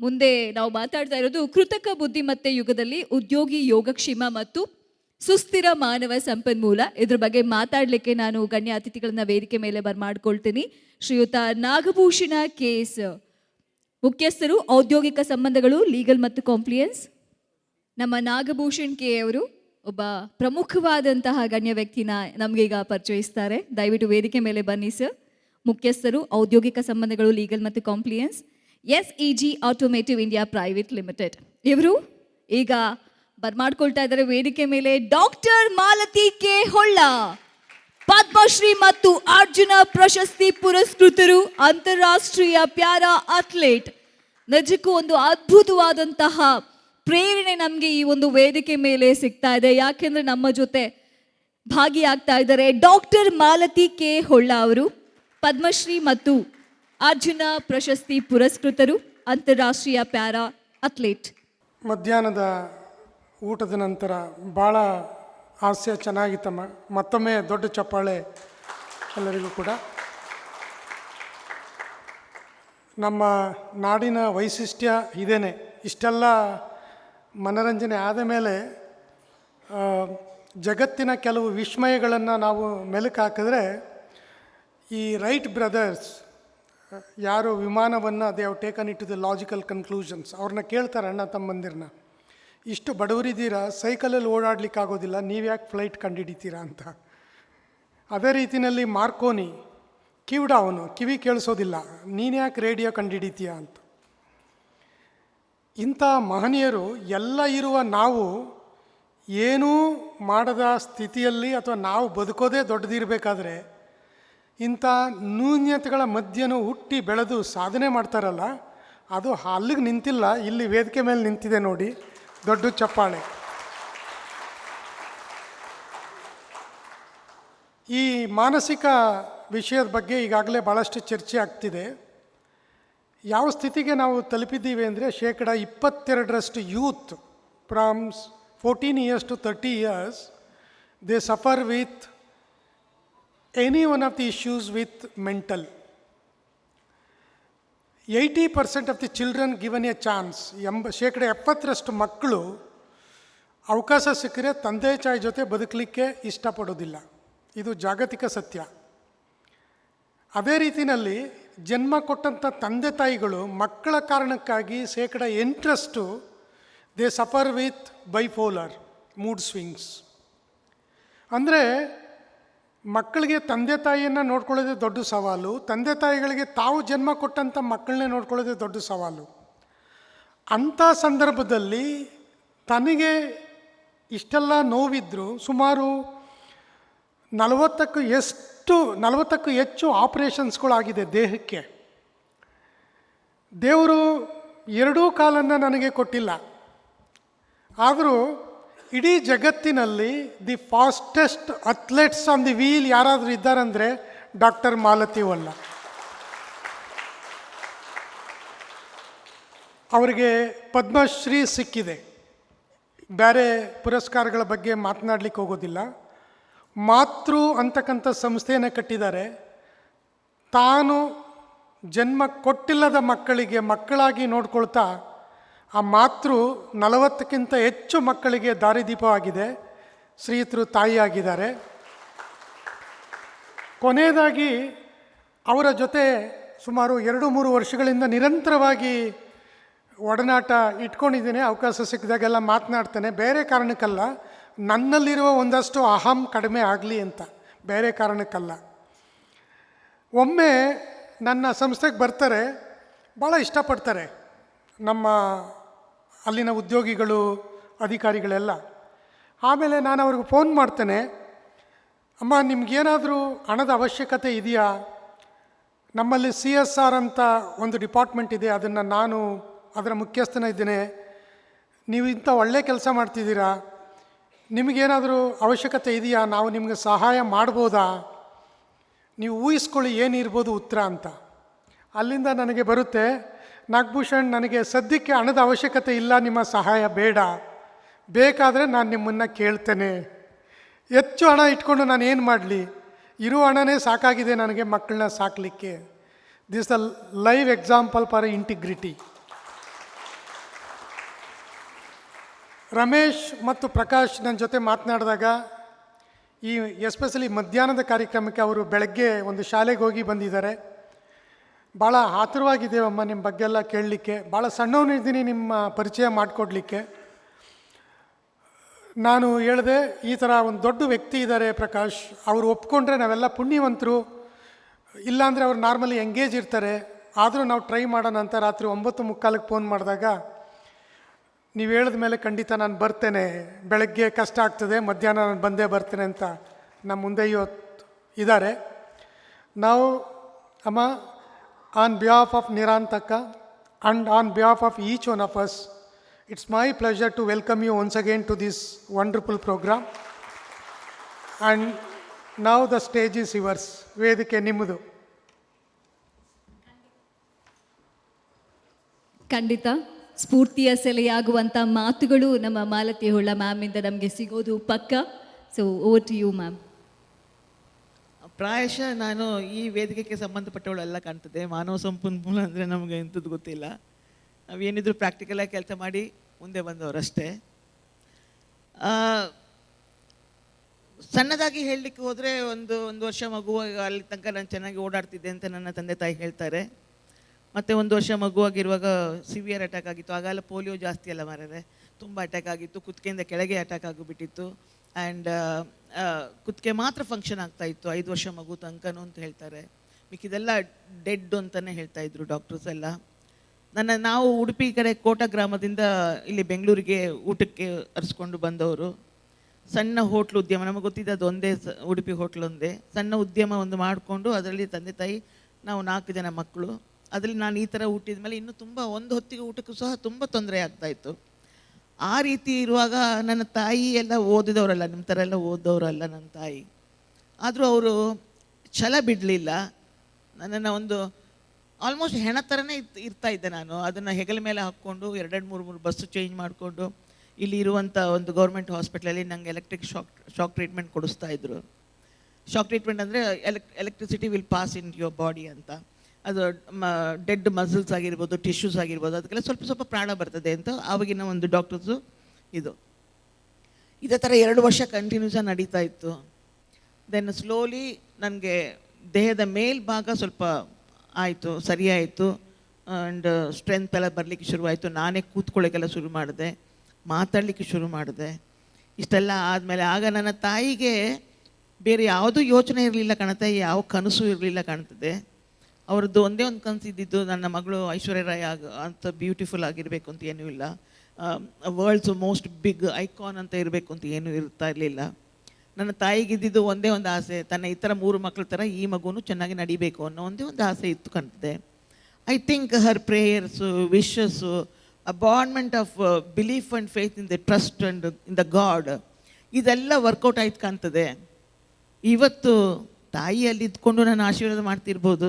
ಮುಂದೆ ನಾವು ಮಾತಾಡ್ತಾ ಇರೋದು ಕೃತಕ ಬುದ್ಧಿಮತ್ತೆ ಯುಗದಲ್ಲಿ ಉದ್ಯೋಗಿ ಯೋಗಕ್ಷೇಮ ಮತ್ತು ಸುಸ್ಥಿರ ಮಾನವ ಸಂಪನ್ಮೂಲ. ಇದ್ರ ಬಗ್ಗೆ ಮಾತಾಡಲಿಕ್ಕೆ ನಾನು ಗಣ್ಯ ಅತಿಥಿಗಳನ್ನ ವೇದಿಕೆ ಮೇಲೆ ಬರ್ಮಾಡ್ಕೊಳ್ತೀನಿ ಶ್ರೀಯುತ ನಾಗಭೂಷಣ ಕೇಸ್. ಮುಖ್ಯಸ್ಥರು, ಔದ್ಯೋಗಿಕ ಸಂಬಂಧಗಳು ಲೀಗಲ್ ಮತ್ತು ಕಾಂಪ್ಲಿಯನ್ಸ್ ನಮ್ಮ ನಾಗಭೂಷಣ್ ಕೆ ಅವರು ಒಬ್ಬ ಪ್ರಮುಖವಾದಂತಹ ಗಣ್ಯ ವ್ಯಕ್ತಿನ ನಮಗೀಗ ಪರಿಚಯಿಸ್ತಾರೆ. ದಯವಿಟ್ಟು ವೇದಿಕೆ ಮೇಲೆ ಬನ್ನಿ, ಸರ್. ಮುಖ್ಯಸ್ಥರು, ಔದ್ಯೋಗಿಕ ಸಂಬಂಧಗಳು ಲೀಗಲ್ ಮತ್ತು compliance S E G automotive India private limited. ಇವರು ಈಗ ಬರ್ಮಾಡ್ಕೊಳ್ತಾ ಇದ್ದಾರೆ ವೇದಿಕೆ ಮೇಲೆ ಡಾಕ್ಟರ್ ಮಾಲತಿ ಕೆ ಹೊಳ್ಳ. ಪದ್ಮಶ್ರೀ ಮತ್ತು ಅರ್ಜುನ ಪ್ರಶಸ್ತಿ ಪುರಸ್ಕೃತರು ಅಂತಾರಾಷ್ಟ್ರೀಯ ಪ್ಯಾರಾ ಅಥ್ಲೇಟ್. ನಿಜಕ್ಕೂ ಒಂದು ಅದ್ಭುತವಾದಂತಹ ಪ್ರೇರಣೆ ನಮಗೆ ಈ ಒಂದು ವೇದಿಕೆ ಮೇಲೆ ಸಿಗ್ತಾ ಇದೆ. ಯಾಕೆಂದ್ರೆ ನಮ್ಮ ಜೊತೆ ಭಾಗಿಯಾಗ್ತಾ ಇದ್ದಾರೆ ಡಾಕ್ಟರ್ ಮಾಲತಿ ಕೆ ಹೊಳ್ಳ ಅವರು. ಪದ್ಮಶ್ರೀ ಮತ್ತು ಅರ್ಜುನ ಪ್ರಶಸ್ತಿ ಪುರಸ್ಕೃತರು, ಅಂತಾರಾಷ್ಟ್ರೀಯ ಪ್ಯಾರಾ ಅಥ್ಲೀಟ್. ಮಧ್ಯಾಹ್ನದ ಊಟದ ನಂತರ ಭಾಳ ಹಾಸ್ಯ ಚೆನ್ನಾಗಿತ್ತಮ್ಮ ಮತ್ತೊಮ್ಮೆ ದೊಡ್ಡ ಚಪ್ಪಾಳೆ ಎಲ್ಲರಿಗೂ ಕೂಡ. ನಮ್ಮ ನಾಡಿನ ವೈಶಿಷ್ಟ್ಯ ಇದೇನೆ. ಇಷ್ಟೆಲ್ಲ ಮನರಂಜನೆ ಆದ ಮೇಲೆ ಜಗತ್ತಿನ ಕೆಲವು ವಿಸ್ಮಯಗಳನ್ನು ನಾವು ಮೆಲುಕು ಹಾಕಿದ್ರೆ ಈ ರೈಟ್ ಬ್ರದರ್ಸ್ ಯಾರು ವಿಮಾನವನ್ನು they have taken it to the logical conclusions ಅವ್ರನ್ನ ಕೇಳ್ತಾರೆ, ಅಣ್ಣ ತಮ್ಮಂದಿರನ್ನ ಇಷ್ಟು ಬಡವರಿದ್ದೀರಾ? ಸೈಕಲಲ್ಲಿ ಓಡಾಡ್ಲಿಕ್ಕೆ ಆಗೋದಿಲ್ಲ, ನೀವು ಯಾಕೆ ಫ್ಲೈಟ್ ಕಂಡುಹಿಡಿತೀರಾ ಅಂತ. ಅದೇ ರೀತಿಯಲ್ಲಿ ಮಾರ್ಕೋನಿ, ಕಿವಿಡ ಅವನು, ಕಿವಿ ಕೇಳಿಸೋದಿಲ್ಲ, ನೀನು ಯಾಕೆ ರೇಡಿಯೋ ಕಂಡುಹಿಡಿತೀಯ ಅಂತ. ಇಂಥ ಮಹನೀಯರು ಎಲ್ಲ ಇರುವ ನಾವು ಏನೂ ಮಾಡದ ಸ್ಥಿತಿಯಲ್ಲಿ ಅಥವಾ ನಾವು ಬದುಕೋದೇ ದೊಡ್ಡದಿರಬೇಕಾದ್ರೆ ಇಂಥ ನ್ಯೂನ್ಯತೆಗಳ ಮಧ್ಯನೂ ಹುಟ್ಟಿ ಬೆಳೆದು ಸಾಧನೆ ಮಾಡ್ತಾರಲ್ಲ, ಅದು ಅಲ್ಲಿಗೆ ನಿಂತಿಲ್ಲ, ಇಲ್ಲಿ ವೇದಿಕೆ ಮೇಲೆ ನಿಂತಿದೆ ನೋಡಿ, ದೊಡ್ಡ ಚಪ್ಪಾಳೆ. ಈ ಮಾನಸಿಕ ವಿಷಯದ ಬಗ್ಗೆ ಈಗಾಗಲೇ ಭಾಳಷ್ಟು ಚರ್ಚೆ ಆಗ್ತಿದೆ. ಯಾವ ಸ್ಥಿತಿಗೆ ನಾವು ತಲುಪಿದ್ದೀವಿ ಅಂದರೆ, ಶೇಕಡ ಇಪ್ಪತ್ತೆರಡರಷ್ಟು youth from fourteen years to thirty years they suffer with any one of the issues with mental eighty percent of the children given a chance ಎಂಬ ಶೇಕಡ ಎಪ್ಪತ್ತರಷ್ಟು ಮಕ್ಕಳು ಅವಕಾಶ ಸಿಕ್ಕರೆ ತಂದೆ ತಾಯಿ ಜೊತೆ ಬದುಕಲಿಕ್ಕೆ ಇಷ್ಟಪಡೋದಿಲ್ಲ. ಇದು ಜಾಗತಿಕ ಸತ್ಯ. ಅದೇ ರೀತಿಯಲ್ಲಿ ಜನ್ಮ ಕೊಟ್ಟಂಥ ತಂದೆ ತಾಯಿಗಳು ಮಕ್ಕಳ ಕಾರಣಕ್ಕಾಗಿ ಶೇಕಡ ಎಂಟರಷ್ಟು they suffer with bipolar mood swings ಅಂದರೆ ಮಕ್ಕಳಿಗೆ ತಂದೆ ತಾಯಿಯನ್ನು ನೋಡ್ಕೊಳ್ಳೋದೇ ದೊಡ್ಡ ಸವಾಲು. ತಂದೆ ತಾಯಿಗಳಿಗೆ ತಾವು ಜನ್ಮ ಕೊಟ್ಟಂಥ ಮಕ್ಕಳನ್ನೇ ನೋಡ್ಕೊಳ್ಳೋದೇ ದೊಡ್ಡ ಸವಾಲು. ಅಂಥ ಸಂದರ್ಭದಲ್ಲಿ ತನಗೆ ಇಷ್ಟೆಲ್ಲ ನೋವಿದ್ರು, ಸುಮಾರು ನಲವತ್ತಕ್ಕೂ ಎಷ್ಟು, ನಲವತ್ತಕ್ಕೂ ಹೆಚ್ಚು ಆಪರೇಷನ್ಸ್ಗಳಾಗಿದೆ ದೇಹಕ್ಕೆ. ದೇವರು ಎರಡೂ ಕಾಲನ್ನು ನನಗೆ ಕೊಟ್ಟಿಲ್ಲ. ಆದರೂ ಇಡೀ ಜಗತ್ತಿನಲ್ಲಿ the fastest athletes on the wheel ಯಾರಾದರೂ ಇದ್ದಾರಂದರೆ ಡಾಕ್ಟರ್ ಮಾಲತಿ ವಲ್ಲ. ಅವರಿಗೆ ಪದ್ಮಶ್ರೀ ಸಿಕ್ಕಿದೆ. ಬೇರೆ ಪುರಸ್ಕಾರಗಳ ಬಗ್ಗೆ ಮಾತನಾಡಲಿಕ್ಕೆ ಹೋಗೋದಿಲ್ಲ. ಮಾತೃ ಅಂತಕ್ಕಂಥ ಸಂಸ್ಥೆಯನ್ನು ಕಟ್ಟಿದ್ದಾರೆ. ತಾನು ಜನ್ಮ ಕೊಟ್ಟಿಲ್ಲದ ಮಕ್ಕಳಿಗೆ ಮಕ್ಕಳಾಗಿ ನೋಡ್ಕೊಳ್ತಾ ಆ ಮಾತೃ ನಲವತ್ತಕ್ಕಿಂತ ಹೆಚ್ಚು ಮಕ್ಕಳಿಗೆ ದಾರಿದೀಪವಾಗಿದೆ. ಶ್ರೀಯುತರು ತಾಯಿಯಾಗಿದ್ದಾರೆ. ಕೊನೆಯದಾಗಿ ಅವರ ಜೊತೆ ಸುಮಾರು ಎರಡು ಮೂರು ವರ್ಷಗಳಿಂದ ನಿರಂತರವಾಗಿ ಒಡನಾಟ ಇಟ್ಕೊಂಡಿದ್ದೀನಿ. ಅವಕಾಶ ಸಿಕ್ಕಿದಾಗೆಲ್ಲ ಮಾತನಾಡ್ತೇನೆ. ಬೇರೆ ಕಾರಣಕ್ಕಲ್ಲ, ನನ್ನಲ್ಲಿರುವ ಒಂದಷ್ಟು ಅಹಂ ಕಡಿಮೆ ಆಗಲಿ ಅಂತ. ಬೇರೆ ಕಾರಣಕ್ಕಲ್ಲ. ಒಮ್ಮೆ ನನ್ನ ಸಂಸ್ಥೆಗೆ ಬರ್ತಾರೆ ಭಾಳ ಇಷ್ಟಪಡ್ತಾರೆ ನಮ್ಮ ಅಲ್ಲಿನ ಉದ್ಯೋಗಿಗಳು, ಅಧಿಕಾರಿಗಳೆಲ್ಲ. ಆಮೇಲೆ ನಾನು ಅವ್ರಿಗೆ ಫೋನ್ ಮಾಡ್ತೇನೆ, ಅಮ್ಮ, ನಿಮಗೇನಾದರೂ ಹಣದ ಅವಶ್ಯಕತೆ ಇದೆಯಾ? ನಮ್ಮಲ್ಲಿ ಸಿ ಎಸ್ ಆರ್ ಅಂತ ಒಂದು ಡಿಪಾರ್ಟ್ಮೆಂಟ್ ಇದೆ, ಅದನ್ನು ನಾನು ಅದರ ಮುಖ್ಯಸ್ಥನ ಇದ್ದೇನೆ. ನೀವು ಇಂಥ ಒಳ್ಳೆ ಕೆಲಸ ಮಾಡ್ತಿದ್ದೀರಾ? ನಿಮಗೇನಾದರೂ ಅವಶ್ಯಕತೆ ಇದೆಯಾ? ನಾವು ನಿಮಗೆ ಸಹಾಯ ಮಾಡ್ಬೋದಾ? ನೀವು ಊಹಿಸ್ಕೊಳ್ಳಿ ಏನಿರ್ಬೋದು ಉತ್ತರ ಅಂತ. ಅಲ್ಲಿಂದ ನನಗೆ ಬರುತ್ತೆ ನಾಗಭೂಷಣ್, ನನಗೆ ಸದ್ಯಕ್ಕೆ ಹಣದ ಅವಶ್ಯಕತೆ ಇಲ್ಲ, ನಿಮ್ಮ ಸಹಾಯ ಬೇಡ. ಬೇಕಾದರೆ ನಾನು ನಿಮ್ಮನ್ನು ಕೇಳ್ತೇನೆ. ಹೆಚ್ಚು ಹಣ ಇಟ್ಕೊಂಡು ನಾನು ಏನು ಮಾಡಲಿ? ಇರುವ ಹಣನೇ ಸಾಕಾಗಿದೆ ನನಗೆ ಮಕ್ಕಳನ್ನ ಸಾಕಲಿಕ್ಕೆ. This the live example for integrity Ramesh ಮತ್ತು ಪ್ರಕಾಶ್ ನನ್ನ ಜೊತೆ ಮಾತನಾಡಿದಾಗ ಈ ಎಸ್ಪೆಷಲಿ ಮಧ್ಯಾಹ್ನದ ಕಾರ್ಯಕ್ರಮಕ್ಕೆ ಅವರು ಬೆಳಗ್ಗೆ ಒಂದು ಶಾಲೆಗೆ ಹೋಗಿ ಬಂದಿದ್ದಾರೆ. ಭಾಳ ಆತುರವಾಗಿದ್ದೇವಮ್ಮ ನಿಮ್ಮ ಬಗ್ಗೆ ಎಲ್ಲ ಕೇಳಲಿಕ್ಕೆ ಭಾಳ ಸಣ್ಣವನಿದ್ದೀನಿ ನಿಮ್ಮ ಪರಿಚಯ ಮಾಡಿಕೊಡ್ಲಿಕ್ಕೆ. ನಾನು ಹೇಳಿದೆ, ಈ ಥರ ಒಂದು ದೊಡ್ಡ ವ್ಯಕ್ತಿ ಇದ್ದಾರೆ ಪ್ರಕಾಶ್. ಅವರು ಒಪ್ಕೊಂಡ್ರೆ ನಾವೆಲ್ಲ ಪುಣ್ಯವಂತರು. ಇಲ್ಲಾಂದರೆ ಅವ್ರು ನಾರ್ಮಲಿ ಎಂಗೇಜ್ ಇರ್ತಾರೆ. ಆದರೂ ನಾವು ಟ್ರೈ ಮಾಡೋಣ ಅಂತ ರಾತ್ರಿ ಒಂಬತ್ತು ಮುಕ್ಕಾಲಕ್ಕೆ ಫೋನ್ ಮಾಡಿದಾಗ, ನೀವು ಹೇಳಿದ ಮೇಲೆ ಖಂಡಿತ ನಾನು ಬರ್ತೇನೆ. ಬೆಳಗ್ಗೆ ಕಷ್ಟ ಆಗ್ತದೆ, ಮಧ್ಯಾಹ್ನ ನಾನು ಬಂದೇ ಬರ್ತೇನೆ ಅಂತ ನಮ್ಮ ಮುಂದೆ ಇವತ್ತು ಇದ್ದಾರೆ. ನಾವು, ಅಮ್ಮ on behalf of Nirantaka and on behalf of each one of us it's my pleasure to welcome you once again to this wonderful programme and ನಾವು ದ ಸ್ಟೇಜ್ ಇಸ್ ಯುವರ್ಸ್ ವೇದಿಕೆ ನಿಮ್ಮದು ಖಂಡಿತ, ಸ್ಫೂರ್ತಿಯ ಸೆಲೆಯಾಗುವಂಥ ಮಾತುಗಳು ನಮ್ಮ ಮಾಲತಿ ಹೊಳ್ಳ ಮ್ಯಾಮಿಂದ ನಮಗೆ ಸಿಗೋದು ಪಕ್ಕ. So over to you ma'am ಪ್ರಾಯಶಃ ನಾನು ಈ ವೇದಿಕೆಗೆ ಸಂಬಂಧಪಟ್ಟವಳೆಲ್ಲ ಕಾಣ್ತದೆ. ಮಾನವ ಸಂಪನ್ಮೂಲ ಅಂದರೆ ನಮಗೆ ಎಂಥದ್ದು ಗೊತ್ತಿಲ್ಲ. ನಾವೇನಿದ್ರು ಪ್ರಾಕ್ಟಿಕಲಾಗಿ ಕೆಲಸ ಮಾಡಿ ಮುಂದೆ ಬಂದವರಷ್ಟೇ. ಸಣ್ಣದಾಗಿ ಹೇಳಲಿಕ್ಕೆ ಹೋದರೆ ಒಂದು ಒಂದು ವರ್ಷ ಮಗುವಾಗ ಅಲ್ಲಿ ತನಕ ನಾನು ಚೆನ್ನಾಗಿ ಓಡಾಡ್ತಿದ್ದೆ ಅಂತ ನನ್ನ ತಂದೆ ತಾಯಿ ಹೇಳ್ತಾರೆ. ಮತ್ತು ಒಂದು ವರ್ಷ ಮಗುವಾಗಿರುವಾಗ ಸಿವಿಯರ್ ಅಟ್ಯಾಕ್ ಆಗಿತ್ತು. ಆಗಲ್ಲ ಪೋಲಿಯೋ ಜಾಸ್ತಿ ಅಲ್ಲ ಮಾರರೆ. ತುಂಬ ಅಟ್ಯಾಕ್ ಆಗಿತ್ತು. ಕುತ್ತಿಗೆಯಿಂದ ಕೆಳಗೆ ಅಟ್ಯಾಕ್ ಆಗಿಬಿಟ್ಟಿತ್ತು. ಆ್ಯಂಡ್ ಕುತ್ತಿಗೆ ಮಾತ್ರ ಫಂಕ್ಷನ್ ಆಗ್ತಾ ಇತ್ತು. ಐದು ವರ್ಷ ಮಗು ತಂಕನು ಅಂತ ಹೇಳ್ತಾರೆ. ಮಿಕ್ಕಿದೆಲ್ಲ ಡೆಡ್ ಅಂತಲೇ ಹೇಳ್ತಾ ಇದ್ರು ಡಾಕ್ಟರ್ಸ್ ಎಲ್ಲ. ನನ್ನ, ನಾವು ಉಡುಪಿ ಕಡೆ ಕೋಟ ಗ್ರಾಮದಿಂದ ಇಲ್ಲಿ ಬೆಂಗಳೂರಿಗೆ ಊಟಕ್ಕೆ ಅರಿಸ್ಕೊಂಡು ಬಂದವರು. ಸಣ್ಣ ಹೋಟ್ಲು ಉದ್ಯಮ, ನಮಗೆ ಗೊತ್ತಿದ್ದ ಅದು ಒಂದೇ ಸ- ಉಡುಪಿ ಹೋಟ್ಲ್ ಒಂದೇ. ಸಣ್ಣ ಉದ್ಯಮ ಒಂದು ಮಾಡಿಕೊಂಡು ಅದರಲ್ಲಿ ತಂದೆ ತಾಯಿ, ನಾವು ನಾಲ್ಕು ಜನ ಮಕ್ಕಳು. ಅದರಲ್ಲಿ ನಾನು ಈ ಥರ ಊಟಿದ ಮೇಲೆ ಇನ್ನೂ ತುಂಬ, ಒಂದು ಹೊತ್ತಿಗೆ ಊಟಕ್ಕೂ ಸಹ ತುಂಬ ತೊಂದರೆ ಆಗ್ತಾ ಇತ್ತು. ಆ ರೀತಿ ಇರುವಾಗ ನನ್ನ ತಾಯಿ ಎಲ್ಲ ಓದಿದವರಲ್ಲ ನಿಮ್ಮ ಥರ ಎಲ್ಲ ಓದೋರಲ್ಲ ನನ್ನ ತಾಯಿ. ಆದರೂ ಅವರು ಛಲ ಬಿಡಲಿಲ್ಲ. ನನ್ನನ್ನು ಒಂದು ಆಲ್ಮೋಸ್ಟ್ ಹೆಣ ಥರನೇ ಇರ್ತಾ ಇದ್ದೆ ನಾನು. ಅದನ್ನು ಹೆಗಲ ಮೇಲೆ ಹಾಕ್ಕೊಂಡು ಎರಡೆರಡು ಮೂರು ಮೂರು ಬಸ್ಸು ಚೇಂಜ್ ಮಾಡಿಕೊಂಡು ಇಲ್ಲಿ ಇರುವಂಥ ಒಂದು ಗೌರ್ಮೆಂಟ್ ಹಾಸ್ಪಿಟ್ಲಲ್ಲಿ ನಂಗೆ ಎಲೆಕ್ಟ್ರಿಕ್ ಶಾಕ್ ಶಾಕ್ ಟ್ರೀಟ್ಮೆಂಟ್ ಕೊಡಿಸ್ತಾ ಇದ್ರು. ಶಾಕ್ ಟ್ರೀಟ್ಮೆಂಟ್ ಅಂದರೆ ಎಲೆಕ್ electricity will pass in your body ಅಂತ. ಅದು ಡೆಡ್ ಮಸಲ್ಸ್ ಆಗಿರ್ಬೋದು ಟಿಶ್ಯೂಸ್ ಆಗಿರ್ಬೋದು, ಅದಕ್ಕೆಲ್ಲ ಸ್ವಲ್ಪ ಸ್ವಲ್ಪ ಪ್ರಾಣ ಬರ್ತದೆ ಅಂತ ಆವಾಗಿನ ಒಂದು ಡಾಕ್ಟರ್ಸು ಇದು. ಇದೇ ಥರ ಎರಡು ವರ್ಷ ಕಂಟಿನ್ಯೂಸ್ ನಡೀತಾ ಇತ್ತು. ದೆನ್ ಸ್ಲೋಲಿ ನನಗೆ ದೇಹದ ಮೇಲ್ಭಾಗ ಸ್ವಲ್ಪ ಆಯಿತು, ಸರಿಯಾಯಿತು. ಆ್ಯಂಡ್ ಸ್ಟ್ರೆಂತ್ ಎಲ್ಲ ಬರಲಿಕ್ಕೆ ಶುರುವಾಯಿತು. ನಾನೇ ಕೂತ್ಕೊಳ್ಳೋಕ್ಕೆಲ್ಲ ಶುರು ಮಾಡಿದೆ, ಮಾತಾಡಲಿಕ್ಕೆ ಶುರು ಮಾಡಿದೆ. ಇಷ್ಟೆಲ್ಲ ಆದಮೇಲೆ ಆಗ ನನ್ನ ತಾಯಿಗೆ ಬೇರೆ ಯಾವುದೂ ಯೋಚನೆ ಇರಲಿಲ್ಲ ಕಾಣುತ್ತೆ, ಯಾವ ಕನಸು ಇರಲಿಲ್ಲ ಕಾಣ್ತದೆ. ಅವ್ರದ್ದು ಒಂದೇ ಒಂದು ಕನಸು ಇದ್ದಿದ್ದು ನನ್ನ ಮಗಳು ಐಶ್ವರ್ಯ ರಾಯ್ ಆಗ ಅಂತ ಬ್ಯೂಟಿಫುಲ್ ಆಗಿರಬೇಕು ಅಂತ ಏನೂ ಇಲ್ಲ. ವರ್ಲ್ಡ್ಸ್ ಮೋಸ್ಟ್ ಬಿಗ್ ಐಕಾನ್ ಅಂತ ಇರಬೇಕು ಅಂತ ಏನೂ ಇರ್ತಾ ಇರಲಿಲ್ಲ. ನನ್ನ ತಾಯಿಗೆ ಇದ್ದಿದ್ದು ಒಂದೇ ಒಂದು ಆಸೆ, ತನ್ನ ಇತರ ಮೂರು ಮಕ್ಕಳ ಥರ ಈ ಮಗುನು ಚೆನ್ನಾಗಿ ನಡಿಬೇಕು ಅನ್ನೋ ಒಂದೇ ಒಂದು ಆಸೆ ಇತ್ತು ಕಾಣ್ತದೆ. I think her prayers wishes abandonment of belief and faith in the trust and in the God ಇದೆಲ್ಲ ವರ್ಕೌಟ್ ಆಯ್ತು ಕಾಣ್ತದೆ. ಇವತ್ತು ತಾಯಿಯಲ್ಲಿ ಇದ್ಕೊಂಡು ನಾನು ಆಶೀರ್ವಾದ ಮಾಡ್ತಿರ್ಬೋದು.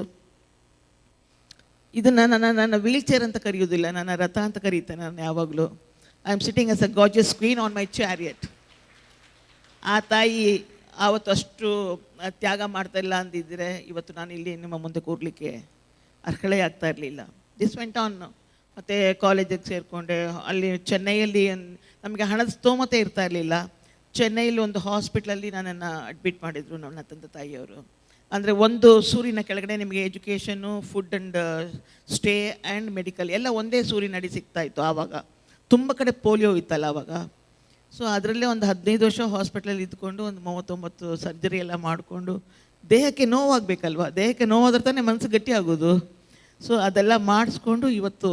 ಇದನ್ನು ನನ್ನ ನನ್ನ ವೀಲ್ ಚೇರ್ ಅಂತ ಕರೆಯೋದಿಲ್ಲ ನನ್ನ ರಥ ಅಂತ ಕರೀತೇನೆ ನಾನು ಯಾವಾಗಲೂ. I am sitting as a gorgeous queen on my chariot ಆ ತಾಯಿ ಆವತ್ತು ಅಷ್ಟು ತ್ಯಾಗ ಮಾಡ್ತಾ ಇಲ್ಲ ಅಂದಿದ್ದರೆ ಇವತ್ತು ನಾನು ಇಲ್ಲಿ ನಿಮ್ಮ ಮುಂದೆ ಕೂರಲಿಕ್ಕೆ ಅರ್ಹಳೆ ಆಗ್ತಾ ಇರಲಿಲ್ಲ. ದಿಸ್ ವೆಂಟ್ ಆನ್ ಮತ್ತು ಕಾಲೇಜಿಗೆ ಸೇರಿಕೊಂಡೆ. ಅಲ್ಲಿ ಚೆನ್ನೈಯಲ್ಲಿ ನಮಗೆ ಹಣದ ಸ್ತೋಮತೆ ಇರ್ತಾ ಇರಲಿಲ್ಲ. ಚೆನ್ನೈಯಲ್ಲಿ ಒಂದು ಹಾಸ್ಪಿಟ್ಲಲ್ಲಿ ನನ್ನನ್ನು ಅಡ್ಮಿಟ್ ಮಾಡಿದರು ನನ್ನ ತಂದೆ ತಾಯಿಯವರು. ಅಂದರೆ ಒಂದು ಸೂರಿನ ಕೆಳಗಡೆ ನಿಮಗೆ education food and stay and medical ಎಲ್ಲ ಒಂದೇ ಸೂರಿನಡಿ ಸಿಗ್ತಾ ಇತ್ತು ಆವಾಗ. ತುಂಬ ಕಡೆ ಪೋಲಿಯೋ ಇತ್ತಲ್ಲ ಆವಾಗ. ಸೊ ಅದರಲ್ಲೇ ಒಂದು ಹದಿನೈದು ವರ್ಷ ಹಾಸ್ಪಿಟ್ಲಲ್ಲಿ ಇದ್ಕೊಂಡು ಒಂದು ಮೂವತ್ತೊಂಬತ್ತು ಸರ್ಜರಿ ಎಲ್ಲ ಮಾಡಿಕೊಂಡು ದೇಹಕ್ಕೆ ನೋವಾಗಬೇಕಲ್ವ? ದೇಹಕ್ಕೆ ನೋವಾದ್ರೆ ತಾನೇ ಮನಸ್ಸು ಗಟ್ಟಿ ಆಗೋದು. ಸೊ ಅದೆಲ್ಲ ಮಾಡಿಸ್ಕೊಂಡು ಇವತ್ತು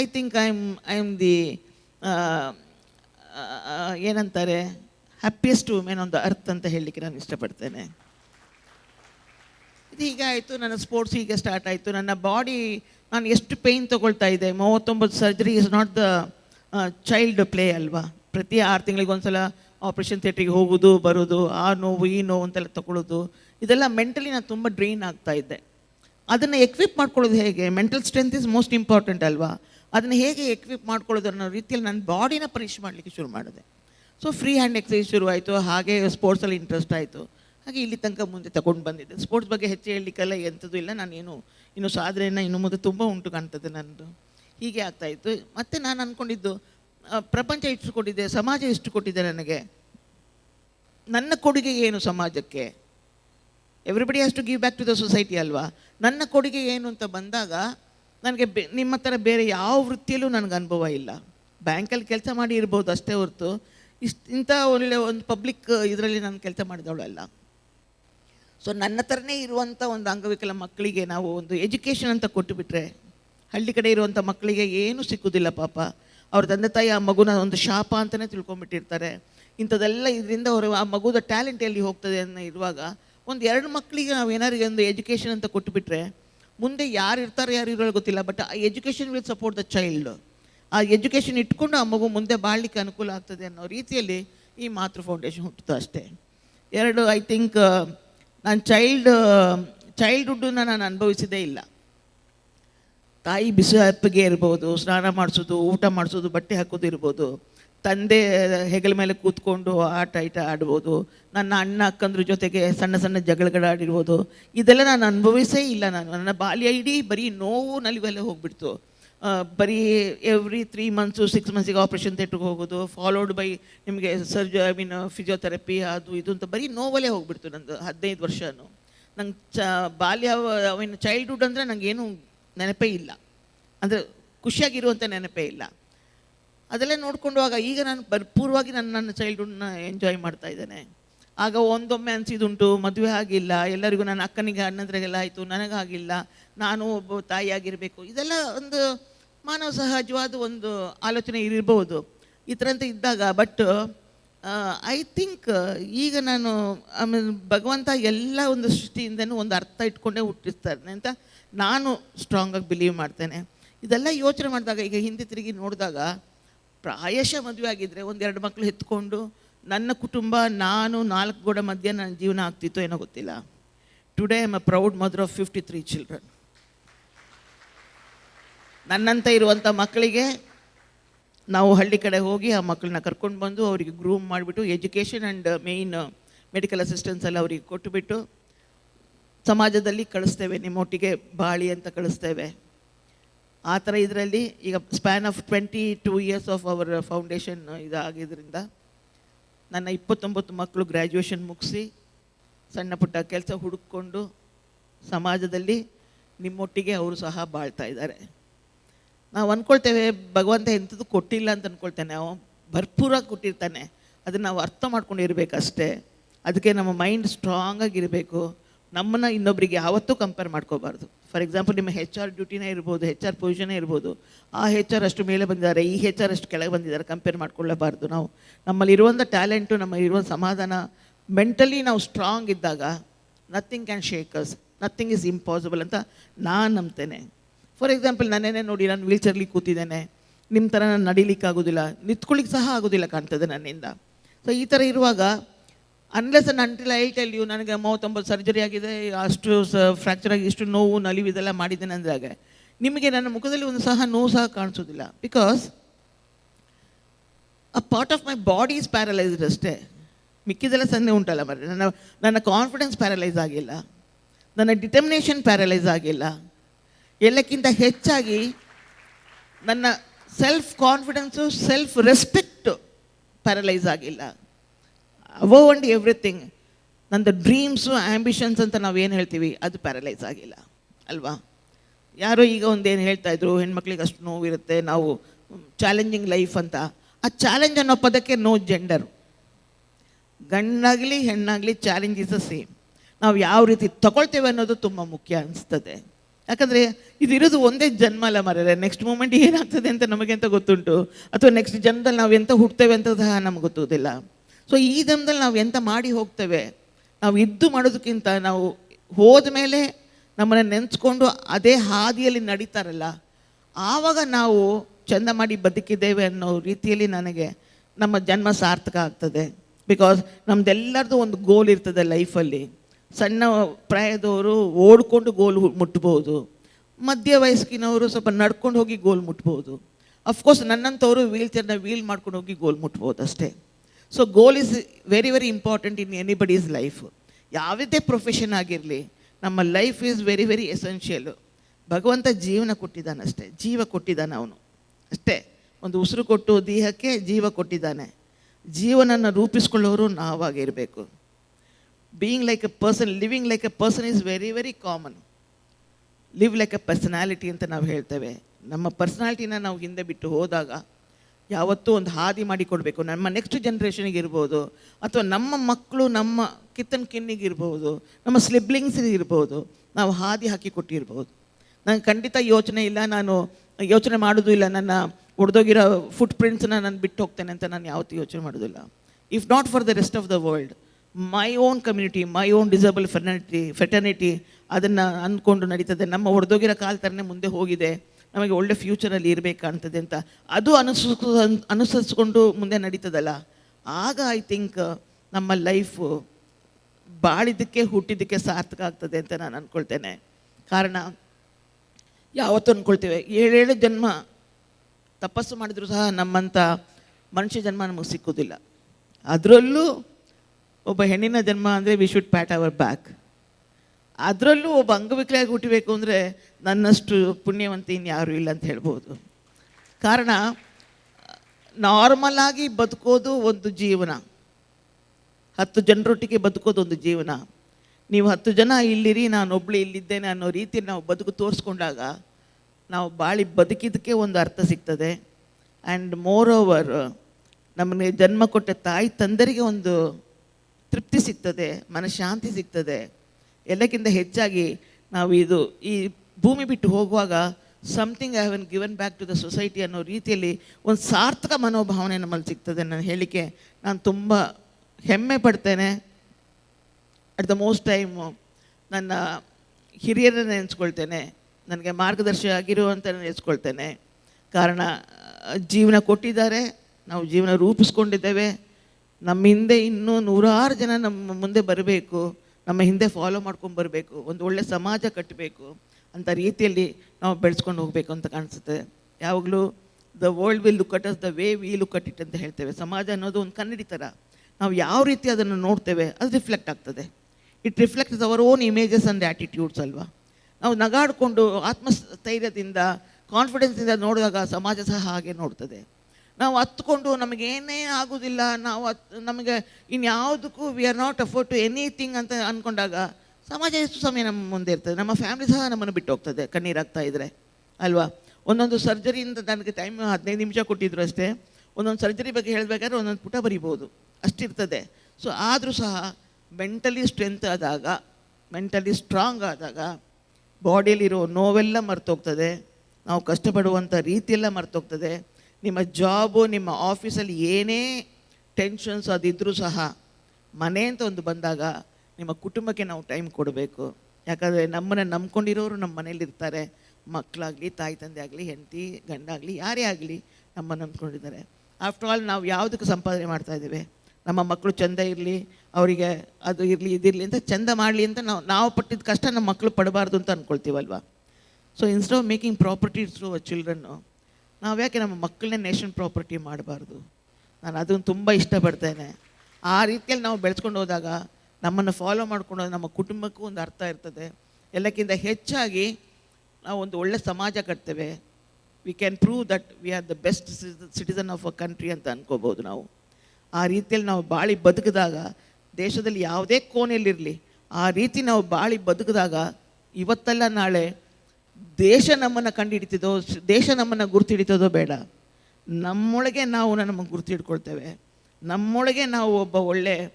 I think I'm I am the ಏನಂತಾರೆ happiest women on the earth ಅಂತ ಹೇಳಲಿಕ್ಕೆ ನಾನು ಇಷ್ಟಪಡ್ತೇನೆ. ಇದು ಹೀಗಾಯಿತು ಆಯಿತು, ನನ್ನ ಸ್ಪೋರ್ಟ್ಸ್ ಹೀಗೆ ಸ್ಟಾರ್ಟ್ ಆಯಿತು. ನನ್ನ ಬಾಡಿ ನಾನು ಎಷ್ಟು ಪೇಯ್ನ್ ತೊಗೊಳ್ತಾ ಇದ್ದೆ ಮೂವತ್ತೊಂಬತ್ತು surgery is not the child play ಅಲ್ವಾ? ಪ್ರತಿ ಆರು ತಿಂಗಳಿಗೆ ಒಂದ್ಸಲ ಆಪ್ರೇಷನ್ ಥಿಯೇಟ್ರಿಗೆ ಹೋಗೋದು, ಬರೋದು, ಆ ನೋವು, ಈ ನೋವು ಅಂತೆಲ್ಲ ತೊಗೊಳ್ಳೋದು ಇದೆಲ್ಲ ಮೆಂಟಲಿ ನಾನು ತುಂಬ ಡ್ರೈನ್ ಆಗ್ತಾ ಇದ್ದೆ. ಅದನ್ನು ಎಕ್ವಿಪ್ ಮಾಡ್ಕೊಳ್ಳೋದು ಹೇಗೆ? Mental strength is most important ಅಲ್ವಾ? ಅದನ್ನು ಹೇಗೆ ಎಕ್ವಿಪ್ ಮಾಡ್ಕೊಳ್ಳೋದು ಅನ್ನೋ ರೀತಿಯಲ್ಲಿ ನನ್ನ ಬಾಡಿನ ಪರೀಕ್ಷೆ ಮಾಡಲಿಕ್ಕೆ ಶುರು ಮಾಡಿದೆ. ಸೊ ಫ್ರೀ ಹ್ಯಾಂಡ್ ಎಕ್ಸಸೈಸ್ ಶುರುವಾಯಿತು. ಹಾಗೆ ಸ್ಪೋರ್ಟ್ಸಲ್ಲಿ ಇಂಟ್ರೆಸ್ಟ್ ಆಯಿತು. ಹಾಗೆ ಇಲ್ಲಿ ತನಕ ಮುಂದೆ ತಗೊಂಡು ಬಂದಿದ್ದೆ. ಸ್ಪೋರ್ಟ್ಸ್ ಬಗ್ಗೆ ಹೆಚ್ಚು ಹೇಳಲಿಕ್ಕೆಲ್ಲ ಎಂಥದ್ದು ಇಲ್ಲ. ನಾನೇನು, ಇನ್ನು ಸಾಧನೆಯನ್ನು ಇನ್ನು ಮುಂದೆ ತುಂಬ ಉಂಟು ಕಾಣ್ತದೆ ನನ್ನದು. ಹೀಗೆ ಆಗ್ತಾಯಿತ್ತು ಮತ್ತು ನಾನು ಅಂದ್ಕೊಂಡಿದ್ದು ಪ್ರಪಂಚ ಇಷ್ಟು ಕೊಟ್ಟಿದೆ ಸಮಾಜ ಇಷ್ಟು ಕೊಟ್ಟಿದೆ ನನಗೆ. ನನ್ನ ಕೊಡುಗೆ ಏನು ಸಮಾಜಕ್ಕೆ? Everybody has to give back to the society ಅಲ್ವಾ? ನನ್ನ ಕೊಡುಗೆ ಏನು ಅಂತ ಬಂದಾಗ, ನನಗೆ ಬೆ ನಿಮ್ಮ ಥರ ಬೇರೆ ಯಾವ ವೃತ್ತಿಯಲ್ಲೂ ನನಗೆ ಅನುಭವ ಇಲ್ಲ. ಬ್ಯಾಂಕಲ್ಲಿ ಕೆಲಸ ಮಾಡಿ ಇರ್ಬೋದು ಅಷ್ಟೇ ಹೊರತು. ಇಷ್ಟು, ಇಂಥ ಒಳ್ಳೆ ಒಂದು ಪಬ್ಲಿಕ್ ಇದರಲ್ಲಿ ನಾನು ಕೆಲಸ ಮಾಡಿದವಳಲ್ಲ. ಸೊ ನನ್ನ ಥರನೇ ಇರುವಂಥ ಒಂದು ಅಂಗವಿಕಲ ಮಕ್ಕಳಿಗೆ ನಾವು ಒಂದು ಎಜುಕೇಷನ್ ಅಂತ ಕೊಟ್ಟುಬಿಟ್ರೆ, ಹಳ್ಳಿ ಕಡೆ ಇರುವಂಥ ಮಕ್ಕಳಿಗೆ ಏನೂ ಸಿಕ್ಕುವುದಿಲ್ಲ ಪಾಪ. ಅವ್ರ ತಂದೆ ತಾಯಿ ಆ ಮಗುನ ಒಂದು ಶಾಪ ಅಂತಲೇ ತಿಳ್ಕೊಂಬಿಟ್ಟಿರ್ತಾರೆ ಇಂಥದ್ದೆಲ್ಲ ಇದರಿಂದ ಅವರು ಆ ಮಗುದ ಟ್ಯಾಲೆಂಟ್ ಎಲ್ಲಿ ಹೋಗ್ತದೆ ಅನ್ನೋ ಇರುವಾಗ, ಒಂದು ಎರಡು ಮಕ್ಕಳಿಗೆ ನಾವು ಏನಾರಿಗೆ ಒಂದು ಎಜುಕೇಷನ್ ಅಂತ ಕೊಟ್ಟುಬಿಟ್ರೆ, ಮುಂದೆ ಯಾರು ಇರ್ತಾರೆ, ಯಾರು ಇರೋರು ಗೊತ್ತಿಲ್ಲ ಬಟ್ ಆ education will support the child ಆ ಎಜುಕೇಷನ್ ಇಟ್ಕೊಂಡು ಆ ಮಗು ಮುಂದೆ ಬಾಳಲಿಕ್ಕೆ ಅನುಕೂಲ ಆಗ್ತದೆ ಅನ್ನೋ ರೀತಿಯಲ್ಲಿ ಈ ಮಾತೃ ಫೌಂಡೇಶನ್ ಹುಟ್ಟಿತು ಅಷ್ಟೇ. ಎರಡು ಐ ಥಿಂಕ್ ನಾನು ಚೈಲ್ಡ್ ಚೈಲ್ಡ್ಹುಡ್ಡನ್ನು ನಾನು ಅನುಭವಿಸಿದೇ ಇಲ್ಲ. ತಾಯಿ ಬಿಸಿ ಅಪ್ಪಿಗೆ ಇರ್ಬೋದು, ಸ್ನಾನ ಮಾಡಿಸೋದು, ಊಟ ಮಾಡಿಸೋದು, ಬಟ್ಟೆ ಹಾಕೋದು ಇರ್ಬೋದು, ತಂದೆ ಹೆಗಲ ಮೇಲೆ ಕೂತ್ಕೊಂಡು ಆಟ ಐಟ ಆಡ್ಬೋದು, ನನ್ನ ಅಣ್ಣ, ಅಕ್ಕಂದ್ರ ಜೊತೆಗೆ ಸಣ್ಣ ಸಣ್ಣ ಜಗಳಗಳಾಡಿರ್ಬೋದು ಇದೆಲ್ಲ ನಾನು ಅನುಭವಿಸೇ ಇಲ್ಲ ನಾನು. ನನ್ನ ಬಾಲ್ಯ ಇಡೀ ಬರೀ ನೋವು ನಲಿವೆಲ್ಲ ಹೋಗ್ಬಿಡ್ತು. ಬರೀ ಎವ್ರಿ ತ್ರೀ ಮಂತ್ಸು ಸಿಕ್ಸ್ ಮಂತ್ಸಿಗೆ ಆಪ್ರೇಷನ್ ಥಿಯೇಟ್ರಿಗೆ ಹೋಗೋದು ಫಾಲೋಡ್ ಬೈ ನಿಮಗೆ ಸರ್ಜ ಐ ಮೀನ್ ಫಿಸಿಯೋಥೆರಪಿ ಅದು ಇದು ಅಂತ ಬರೀ ನೋವಲ್ಲೇ ಹೋಗ್ಬಿಡ್ತು ನಂದು ಹದಿನೈದು ವರ್ಷವೂ ನಂಗೆ ಚ, ಬಾಲ್ಯ ಐ ಮೀನ್ ಚೈಲ್ಡ್ಹುಡ್ ಅಂದರೆ ನನಗೇನು ನೆನಪೇ ಇಲ್ಲ. ಅಂದರೆ ಖುಷಿಯಾಗಿರುವಂಥ ನೆನಪೇ ಇಲ್ಲ. ಅದೆಲ್ಲ ನೋಡ್ಕೊಂಡುವಾಗ ಈಗ ನಾನು ಭರ್ಪೂರ್ವಾಗಿ ನಾನು, ನನ್ನ ಚೈಲ್ಡ್ಹುಡ್ನ ಎಂಜಾಯ್ ಮಾಡ್ತಾ ಇದ್ದೇನೆ. ಆಗ ಒಂದೊಮ್ಮೆ ಅನಿಸಿದುಂಟು ಮದುವೆ ಆಗಿಲ್ಲ, ಎಲ್ಲರಿಗೂ ನನ್ನ ಅಕ್ಕನಿಗೆ, ಅಣ್ಣದ್ರಿಗೆಲ್ಲ ಆಯಿತು, ನನಗಾಗಿಲ್ಲ, ನಾನು ಒಬ್ಬ ತಾಯಿಯಾಗಿರಬೇಕು, ಇದೆಲ್ಲ ಒಂದು ಮಾನವ ಸಹಜವಾದ ಒಂದು ಆಲೋಚನೆ ಇರಬಹುದು ಈ ಥರ ಅಂತ ಇದ್ದಾಗ ಬಟ್ ಐ ಥಿಂಕ್ ಈಗ ನಾನು ಆಮೇಲೆ ಭಗವಂತ ಎಲ್ಲ ಒಂದು ಸೃಷ್ಟಿಯಿಂದನೂ ಒಂದು ಅರ್ಥ ಇಟ್ಕೊಂಡೇ ಹುಟ್ಟಿಸ್ತಾನೆ ಅಂತ ನಾನು ಸ್ಟ್ರಾಂಗಾಗಿ ಬಿಲೀವ್ ಮಾಡ್ತೇನೆ. ಇದೆಲ್ಲ ಯೋಚನೆ ಮಾಡಿದಾಗ, ಈಗ ಹಿಂದೆ ತಿರುಗಿ ನೋಡಿದಾಗ, ಪ್ರಾಯಶಃ ಮದುವೆ ಆಗಿದ್ದರೆ ಒಂದೆರಡು ಮಕ್ಕಳು ಎತ್ಕೊಂಡು ನನ್ನ ಕುಟುಂಬ, ನಾನು ನಾಲ್ಕು ಗೋಡ ಮಧ್ಯೆ ನನ್ನ ಜೀವನ ಆಗ್ತಿತ್ತು ಏನೋ ಗೊತ್ತಿಲ್ಲ. Today I'm a proud mother of fifty three children ನನ್ನಂತ ಇರುವಂಥ ಮಕ್ಕಳಿಗೆ ನಾವು ಹಳ್ಳಿ ಕಡೆ ಹೋಗಿ ಆ ಮಕ್ಕಳನ್ನ ಕರ್ಕೊಂಡು ಬಂದು ಅವರಿಗೆ ಗ್ರೂಮ್ ಮಾಡಿಬಿಟ್ಟು education and main medical assistance ಎಲ್ಲ ಅವರಿಗೆ ಕೊಟ್ಟುಬಿಟ್ಟು ಸಮಾಜದಲ್ಲಿ ಕಳಿಸ್ತೇವೆ, ನಿಮ್ಮೊಟ್ಟಿಗೆ ಬಾಳಿ ಅಂತ ಕಳಿಸ್ತೇವೆ. ಆ ಥರ ಇದರಲ್ಲಿ ಈಗ span of twenty two years of our foundation ಇದಾಗಿದ್ದರಿಂದ ನನ್ನ ಇಪ್ಪತ್ತೊಂಬತ್ತು ಮಕ್ಕಳು ಗ್ರ್ಯಾಜುಯೇಷನ್ ಮುಗಿಸಿ ಸಣ್ಣ ಪುಟ್ಟ ಕೆಲಸ ಹುಡುಕೊಂಡು ಸಮಾಜದಲ್ಲಿ ನಿಮ್ಮೊಟ್ಟಿಗೆ ಅವರು ಸಹ ಬಾಳ್ತಾ ಇದ್ದಾರೆ. ನಾವು ಅಂದ್ಕೊಳ್ತೇವೆ ಭಗವಂತ ಎಂಥದ್ದು ಕೊಟ್ಟಿಲ್ಲ ಅಂತ ಅಂದ್ಕೊಳ್ತೇನೆ ನಾವು ಭರ್ಪೂರಾಗಿ ಕೊಟ್ಟಿರ್ತಾನೆ. ಅದನ್ನು ನಾವು ಅರ್ಥ ಮಾಡ್ಕೊಂಡು ಇರಬೇಕಷ್ಟೇ ಅದಕ್ಕೆ ನಮ್ಮ ಮೈಂಡ್ ಸ್ಟ್ರಾಂಗ್ ಆಗಿರಬೇಕು. ನಮ್ಮನ್ನು ಇನ್ನೊಬ್ಬರಿಗೆ ಯಾವತ್ತೂ ಕಂಪೇರ್ ಮಾಡ್ಕೋಬಾರ್ದು. ಫಾರ್ ಎಕ್ಸಾಂಪಲ್, ನಿಮ್ಮ ಹೆಚ್ ಆರ್ ಡ್ಯೂಟಿನೇ ಇರ್ಬೋದು ಹೆಚ್ ಆರ್ ಪೊಸಿಷನೇ ಇರ್ಬೋದು. ಆ ಹೆಚ್ ಆರ್ ಅಷ್ಟು ಮೇಲೆ ಬಂದಿದ್ದಾರೆ, ಈ ಹೆಚ್ ಆರ್ ಅಷ್ಟು ಕೆಳಗೆ ಬಂದಿದ್ದಾರೆ ಕಂಪೇರ್ ಮಾಡ್ಕೊಳ್ಳಬಾರ್ದು ನಾವು. ನಮ್ಮಲ್ಲಿರುವಂಥ ಟ್ಯಾಲೆಂಟು ನಮ್ಮಲ್ಲಿರುವ ಸಮಾಧಾನ, ಮೆಂಟಲಿ ನಾವು ಸ್ಟ್ರಾಂಗ್ ಇದ್ದಾಗ nothing can shake us nothing is impossible ಅಂತ ನಾನು ನಂಬ್ತೇನೆ. ಫಾರ್ ಎಕ್ಸಾಂಪಲ್ ನನ್ನೇನೆ ನೋಡಿ ನಾನು ವೀಲ್ಚೇರ್ಲಿ ಕೂತಿದ್ದೇನೆ. ನಿಮ್ಮ ಥರ ನಾನು ನಡಿಲಿಕ್ಕಾಗೋದಿಲ್ಲ ನಿಂತ್ಕೊಳ್ಳಿಕ್ಕೆ ಸಹ ಆಗೋದಿಲ್ಲ ಕಾಣ್ತದೆ ನನ್ನಿಂದ. ಸೊ ಈ ಥರ ಇರುವಾಗ unless until I tell you ನನಗೆ ಮೂವತ್ತೊಂಬತ್ತು ಸರ್ಜರಿ ಆಗಿದೆ, ಅಷ್ಟು ಫ್ರ್ಯಾಕ್ಚರ್ ಆಗಿ ಇಷ್ಟು ನೋವು, ನಲಿವು ಇದೆಲ್ಲ ಮಾಡಿದ್ದೇನೆ ಅಂದಾಗ ನಿಮಗೆ ನನ್ನ ಮುಖದಲ್ಲಿ ಒಂದು ಸಹ ನೋವು ಸಹ ಕಾಣಿಸೋದಿಲ್ಲ. Because a part of my body is paralysed ಅಷ್ಟೇ. ಮಿಕ್ಕಿದೆಲ್ಲ ಸನ್ನೆ ಉಂಟಲ್ಲ ಮರ ನನ್ನ ನನ್ನ ಕಾನ್ಫಿಡೆನ್ಸ್ ಪ್ಯಾರಲೈಸ್ ಆಗಿಲ್ಲ. ನನ್ನ ಡಿಟರ್ಮಿನೇಷನ್ ಪ್ಯಾರಲೈಸ್ ಆಗಿಲ್ಲ. ಎಲ್ಲಕ್ಕಿಂತ ಹೆಚ್ಚಾಗಿ ನನ್ನ self confidence self respect paralyse ಆಗಿಲ್ಲ. ಅವೋ ಅಂಡ್ ಎವ್ರಿಥಿಂಗ್ ನಂದು ಡ್ರೀಮ್ಸು ಆ್ಯಂಬಿಷನ್ಸ್ ಅಂತ ನಾವೇನು ಹೇಳ್ತೀವಿ, ಅದು ಪ್ಯಾರಲೈಸ್ ಆಗಿಲ್ಲ. ಅಲ್ವಾ? ಯಾರೋ ಈಗ ಒಂದೇನು ಹೇಳ್ತಾ ಇದ್ರು, ಹೆಣ್ಮಕ್ಳಿಗೆ ಅಷ್ಟು ನೋವಿರುತ್ತೆ, ನಾವು ಚಾಲೆಂಜಿಂಗ್ ಲೈಫ್ ಅಂತ. ಆ ಚಾಲೆಂಜ್ ಅನ್ನೋ ಪದಕ್ಕೆ ನೋ ಜೆಂಡರ್ ಗಂಡಾಗಲಿ ಹೆಣ್ಣಾಗಲಿ ಚಾಲೆಂಜ್ ಸೇಮ್ ನಾವು ಯಾವ ರೀತಿ ತಗೊಳ್ತೇವೆ ಅನ್ನೋದು ತುಂಬ ಮುಖ್ಯ ಅನಿಸ್ತದೆ. ಯಾಕಂದರೆ ಇದಿರೋದು ಒಂದೇ ಜನ್ಮ ಅಲ್ಲ ಮರ್ಯಾರೆ. ನೆಕ್ಸ್ಟ್ ಮೂಮೆಂಟ್ ಏನಾಗ್ತದೆ ಅಂತ ನಮಗೆ ಅಂತ ಗೊತ್ತುಂಟು? ಅಥವಾ ನೆಕ್ಸ್ಟ್ ಜನ್ಮದಲ್ಲಿ ನಾವು ಎಂತ ಹುಡ್ತೇವೆ ಅಂತ ಸಹ ನಮ್ಗೆ ಗೊತ್ತುವುದಿಲ್ಲ. ಸೊ ಈ ಜನ್ಮದಲ್ಲಿ ನಾವು ಎಂತ ಮಾಡಿ ಹೋಗ್ತೇವೆ? ನಾವು ಇದ್ದು ಮಾಡೋದಕ್ಕಿಂತ ನಾವು ಹೋದ ಮೇಲೆ ನಮ್ಮನ್ನು ನೆನೆಸ್ಕೊಂಡು ಅದೇ ಹಾದಿಯಲ್ಲಿ ನಡೀತಾರಲ್ಲ. ಆವಾಗ ನಾವು ಚಂದ ಮಾಡಿ ಬದುಕಿದ್ದೇವೆ ಅನ್ನೋ ರೀತಿಯಲ್ಲಿ ನನಗೆ ನಮ್ಮ ಜನ್ಮ ಸಾರ್ಥಕ ಆಗ್ತದೆ. ಬಿಕಾಸ್ ನಮ್ದೆಲ್ಲರದು ಒಂದು ಗೋಲ್ ಇರ್ತದೆ ಲೈಫಲ್ಲಿ ಸಣ್ಣ ಪ್ರಾಯದವರು ಓಡ್ಕೊಂಡು ಗೋಲ್ ಮುಟ್ಬೋದು. ಮಧ್ಯ ವಯಸ್ಸಿನವರು ಸ್ವಲ್ಪ ನಡ್ಕೊಂಡು ಹೋಗಿ ಗೋಲ್ ಮುಟ್ಬೋದು. ಅಫ್ಕೋರ್ಸ್ ನನ್ನಂಥವರು ವೀಲ್ ಚೇರ್ನ ವೀಲ್ ಮಾಡ್ಕೊಂಡು ಹೋಗಿ ಗೋಲ್ ಮುಟ್ಬೋದು ಅಷ್ಟೇ. So goal is very very important in anybody's life ಯಾವುದೇ ಪ್ರೊಫೆಷನ್ ಆಗಿರಲಿ, ನಮ್ಮ life is very very essential ಭಗವಂತ ಜೀವನ ಕೊಟ್ಟಿದ್ದಾನೆ ಅಷ್ಟೇ. ಜೀವ ಕೊಟ್ಟಿದ್ದಾನೆ ಅವನು. ಅಷ್ಟೇ. ಒಂದು ಉಸಿರು ಕೊಟ್ಟು ದೇಹಕ್ಕೆ ಜೀವ ಕೊಟ್ಟಿದ್ದಾನೆ. ಜೀವನನ್ನು ರೂಪಿಸ್ಕೊಳ್ಳೋರು ನಾವಾಗಿರಬೇಕು. Being like a person living like a person is very very common live like a personality ಅಂತ ನಾವು ಹೇಳ್ತೇವೆ. ನಮ್ಮ ಪರ್ಸನಾಲಿಟಿನ ನಾವು ಹಿಂದೆ ಬಿಟ್ಟು ಹೋದಾಗ ಯಾವತ್ತೂ ಒಂದು ಹಾದಿ ಮಾಡಿ ಕೊಡಬೇಕು. ನಮ್ಮ ನೆಕ್ಸ್ಟ್ ಜನ್ರೇಷನಿಗೆ ಇರ್ಬೋದು, ಅಥವಾ ನಮ್ಮ ಮಕ್ಕಳು ನಮ್ಮ ಕಿತ್ತನ್ ಕಿನ್ನಿಗೆ ಇರ್ಬೋದು, ನಮ್ಮ ಸ್ಲಿಬ್ಲಿಂಗ್ಸಿಗೆ ಇರ್ಬೋದು, ನಾವು ಹಾದಿ ಹಾಕಿ ಕೊಟ್ಟಿರ್ಬೋದು. ನಂಗೆ ಖಂಡಿತ ಯೋಚನೆ ಇಲ್ಲ, ನಾನು ಯೋಚನೆ ಮಾಡೋದು ಇಲ್ಲ, ನನ್ನ ಒಡೆದೋಗಿರೋ ಫುಟ್ ಪ್ರಿಂಟ್ಸನ್ನ ನಾನು ಬಿಟ್ಟು ಹೋಗ್ತೇನೆ ಅಂತ ನಾನು ಯಾವತ್ತೂ ಯೋಚನೆ ಮಾಡೋದಿಲ್ಲ. If not for the rest of the world my own community my own disable fraternity fraternity ಅದನ್ನು ಅಂದ್ಕೊಂಡು ನಡೀತದೆ. ನಮ್ಮ ಹೊಡೆದೋಗಿರೋ ಕಾಲ ಥರನೇ ಮುಂದೆ ಹೋಗಿದೆ. ನಮಗೆ ಒಳ್ಳೆ ಫ್ಯೂಚರಲ್ಲಿ ಇರಬೇಕಾಗ್ತದೆ ಅಂತ. ಅದು ಅನುಸರಿಸ್ಕೊ ಅನುಸರಿಸ್ಕೊಂಡು ಮುಂದೆ ನಡೀತದಲ್ಲ. ಆಗ ಐ ಥಿಂಕ್ ನಮ್ಮ ಲೈಫು ಬಾಳಿದ್ದಕ್ಕೆ, ಹುಟ್ಟಿದ್ದಕ್ಕೆ ಸಾರ್ಥಕ ಆಗ್ತದೆ ಅಂತ ನಾನು ಅಂದ್ಕೊಳ್ತೇನೆ ಕಾರಣ, ಯಾವತ್ತೂ ಅಂದ್ಕೊಳ್ತೇವೆ ಏಳೇಳು ಜನ್ಮ ತಪಸ್ಸು ಮಾಡಿದರೂ ಸಹ ನಮ್ಮಂಥ ಮನುಷ್ಯ ಜನ್ಮ ನಮಗೆ ಸಿಕ್ಕೋದಿಲ್ಲ. ಅದರಲ್ಲೂ ಒಬ್ಬ ಹೆಣ್ಣಿನ ಜನ್ಮ ಅಂದರೆ we should pat our back ಅದರಲ್ಲೂ ಒಬ್ಬ ಅಂಗವಿಕಲಾಗಿ ಹುಟ್ಟಬೇಕು ಅಂದರೆ ನನ್ನಷ್ಟು ಪುಣ್ಯವಂತ ಇನ್ಯಾರೂ ಇಲ್ಲ ಅಂತ ಹೇಳ್ಬೋದು. ಕಾರಣ ನಾರ್ಮಲಾಗಿ ಬದುಕೋದು ಒಂದು ಜೀವನ. ಹತ್ತು ಜನರೊಟ್ಟಿಗೆ ಬದುಕೋದು ಒಂದು ಜೀವನ. ನೀವು ಹತ್ತು ಜನ ಇಲ್ಲಿರಿ, ನಾನು ಒಬ್ಳು ಇಲ್ಲಿದ್ದೇನೆ ಅನ್ನೋ ರೀತಿ ನಾವು ಬದುಕು ತೋರಿಸ್ಕೊಂಡಾಗ ನಾವು ಬಾಳಿ ಬದುಕಿದ್ದಕ್ಕೆ ಒಂದು ಅರ್ಥ ಸಿಗ್ತದೆ. ಆ್ಯಂಡ್ ಮೋರ್ ಓವರ್ ನಮಗೆ ಜನ್ಮ ಕೊಟ್ಟ ತಾಯಿ ತಂದರಿಗೆ ಒಂದು ತೃಪ್ತಿ ಸಿಗ್ತದೆ, ಮನಃಶಾಂತಿ ಸಿಗ್ತದೆ. ಎಲ್ಲಕ್ಕಿಂತ ಹೆಚ್ಚಾಗಿ ನಾವು ಇದು, ಈ ಭೂಮಿ ಬಿಟ್ಟು ಹೋಗುವಾಗ something I haven't given back to the society ಅನ್ನೋ ರೀತಿಯಲ್ಲಿ ಒಂದು ಸಾರ್ಥಕ ಮನೋಭಾವನೆ ನಮ್ಮಲ್ಲಿ ಸಿಗ್ತದೆ ನನ್ನ ಹೇಳಿಕೆ ನಾನು ತುಂಬ ಹೆಮ್ಮೆ ಪಡ್ತೇನೆ. ಅಟ್ ದ ಮೋಸ್ಟ್ ಟೈಮು ನನ್ನ ಹಿರಿಯರನ್ನು ನೆನೆಸ್ಕೊಳ್ತೇನೆ, ನನಗೆ ಮಾರ್ಗದರ್ಶಿ ಆಗಿರುವಂತ ನೆನೆಸ್ಕೊಳ್ತೇನೆ. ಕಾರಣ, ಜೀವನ ಕೊಟ್ಟಿದ್ದಾರೆ, ನಾವು ಜೀವನ ರೂಪಿಸ್ಕೊಂಡಿದ್ದೇವೆ. ನಮ್ಮ ಹಿಂದೆ ಇನ್ನೂ ನೂರಾರು ಜನ ನಮ್ಮ ಮುಂದೆ ಬರಬೇಕು, ನಮ್ಮ ಹಿಂದೆ ಫಾಲೋ ಮಾಡ್ಕೊಂಡು ಬರಬೇಕು, ಒಂದು ಒಳ್ಳೆ ಸಮಾಜ ಕಟ್ಟಬೇಕು ಅಂತ ರೀತಿಯಲ್ಲಿ ನಾವು ಬೆಳೆಸ್ಕೊಂಡು ಹೋಗಬೇಕು ಅಂತ ಕಾಣಿಸುತ್ತೆ. ಯಾವಾಗಲೂ the world will look at us the way we look at it ಅಂತ ಹೇಳ್ತೇವೆ. ಸಮಾಜ ಅನ್ನೋದು ಒಂದು ಕನ್ನಡಿ ಥರ ನಾವು ಯಾವ ರೀತಿ ಅದನ್ನು ನೋಡ್ತೇವೆ, ಅದು ರಿಫ್ಲೆಕ್ಟ್ ಆಗ್ತದೆ. It reflects our own images and attitudes ಅಲ್ವಾ? ನಾವು ನಗಾಡಿಕೊಂಡು ಆತ್ಮಸ್ಥೈರ್ಯದಿಂದ ಕಾನ್ಫಿಡೆನ್ಸಿಂದ ನೋಡಿದಾಗ ಸಮಾಜ ಸಹ ಹಾಗೆ ನೋಡ್ತದೆ. ನಾವು ಹತ್ಕೊಂಡು ನಮಗೇನೇ ಆಗೋದಿಲ್ಲ, ನಾವು ಹತ್ ನಮಗೆ ಇನ್ಯಾವುದಕ್ಕೂ we are not afford to anything ಅಂತ ಅಂದ್ಕೊಂಡಾಗ ಸಮಾಜ ಎಷ್ಟು ಸಮಯ ನಮ್ಮ ಮುಂದೆ ಇರ್ತದೆ? ನಮ್ಮ ಫ್ಯಾಮಿಲಿ ಸಹ ನಮ್ಮನ್ನು ಬಿಟ್ಟು ಹೋಗ್ತದೆ ಕಣ್ಣೀರಾಗ್ತಾ ಇದ್ದರೆ ಅಲ್ವಾ? ಒಂದೊಂದು ಸರ್ಜರಿಯಿಂದ ನನಗೆ ಟೈಮ್ ಹದಿನೈದು ನಿಮಿಷ ಕೊಟ್ಟಿದ್ರು ಅಷ್ಟೇ. ಒಂದೊಂದು ಸರ್ಜರಿ ಬಗ್ಗೆ ಹೇಳಬೇಕಾದ್ರೆ ಒಂದೊಂದು ಪುಟ ಬರಿಬೋದು, ಅಷ್ಟಿರ್ತದೆ. ಸೊ ಆದರೂ ಸಹ ಮೆಂಟಲಿ ಸ್ಟ್ರೆಂತ್ ಆದಾಗ ಮೆಂಟಲಿ ಸ್ಟ್ರಾಂಗ್ ಆದಾಗ ಬಾಡಿಯಲ್ಲಿರೋ ನೋವೆಲ್ಲ ಮರ್ತೋಗ್ತದೆ. ನಾವು ಕಷ್ಟಪಡುವಂಥ ರೀತಿಯೆಲ್ಲ ಮರ್ತೋಗ್ತದೆ. ನಿಮ್ಮ ಜಾಬು, ನಿಮ್ಮ ಆಫೀಸಲ್ಲಿ ಏನೇ ಟೆನ್ಷನ್ಸ್ ಅದಿದ್ದರೂ ಸಹ ಮನೆ ಅಂತ ಒಂದು ಬಂದಾಗ ನಿಮ್ಮ ಕುಟುಂಬಕ್ಕೆ ನಾವು ಟೈಮ್ ಕೊಡಬೇಕು. ಯಾಕಂದರೆ ನಮ್ಮನ್ನು ನಂಬ್ಕೊಂಡಿರೋರು ನಮ್ಮ ಮನೇಲಿ ಇರ್ತಾರೆ. ಮಕ್ಕಳಾಗಲಿ, ತಾಯಿ ತಂದೆ ಆಗಲಿ, ಹೆಂಡತಿ, ಗಂಡ ಆಗಲಿ, ಯಾರೇ ಆಗಲಿ ನಮ್ಮನ್ನು ನಂಬ್ಕೊಂಡಿದ್ದಾರೆ. ಆಫ್ಟರ್ ಆಲ್ ನಾವು ಯಾವುದಕ್ಕೆ ಸಂಪಾದನೆ ಮಾಡ್ತಾ ಇದ್ದೇವೆ? ನಮ್ಮ ಮಕ್ಕಳು ಚೆಂದ ಇರಲಿ, ಅವರಿಗೆ ಅದು ಇರಲಿ, ಇದಿರಲಿ ಅಂತ ಚೆಂದ ಮಾಡಲಿ ಅಂತ ನಾವು ನಾವು ಪಟ್ಟಿದ್ದ ಕಷ್ಟ ನಮ್ಮ ಮಕ್ಕಳು ಪಡಬಾರ್ದು ಅಂತ ಅಂದ್ಕೊಳ್ತೀವಲ್ವ so instead of making property through a ಚಿಲ್ಡ್ರನ್ನು ನಾವು ಯಾಕೆ ನಮ್ಮ ಮಕ್ಕಳನ್ನೇ ನೇಷನ್ ಪ್ರಾಪರ್ಟಿ ಮಾಡಬಾರ್ದು? ನಾನು ಅದನ್ನು ತುಂಬ ಇಷ್ಟಪಡ್ತೇನೆ. ಆ ರೀತಿಯಲ್ಲಿ ನಾವು ಬೆಳೆಸ್ಕೊಂಡು ಹೋದಾಗ ನಮ್ಮನ್ನು ಫಾಲೋ ಮಾಡ್ಕೊಂಡು ನಮ್ಮ ಕುಟುಂಬಕ್ಕೂ ಒಂದು ಅರ್ಥ ಇರ್ತದೆ. ಎಲ್ಲಕ್ಕಿಂತ ಹೆಚ್ಚಾಗಿ ನಾವು ಒಂದು ಒಳ್ಳೆ ಸಮಾಜ ಕಟ್ತೇವೆ. We can prove that we are the best citizen of a country ಅಂತ ಅನ್ಕೋಬೋದು ನಾವು. ಆ ರೀತಿಯಲ್ಲಿ ನಾವು ಬಾಳಿ ಬದುಕಿದಾಗ ದೇಶದಲ್ಲಿ ಯಾವುದೇ ಕೋಣೆಯಲ್ಲಿರಲಿ ಆ ರೀತಿ ನಾವು ಬಾಳಿ ಬದುಕಿದಾಗ ಇವತ್ತಲ್ಲ ನಾಳೆ ದೇಶ ನಮ್ಮನ್ನು ಸ್- ದೇಶ ನಮ್ಮನ್ನು ಗುರುತಿಡಿತದೋ ಬೇಡ. ನಮ್ಮೊಳಗೆ ನಾವು ನಮಗೆ ಗುರುತಿಡ್ಕೊಳ್ತೇವೆ. ನಮ್ಮೊಳಗೆ ನಾವು ಒಬ್ಬ ಒಳ್ಳೆ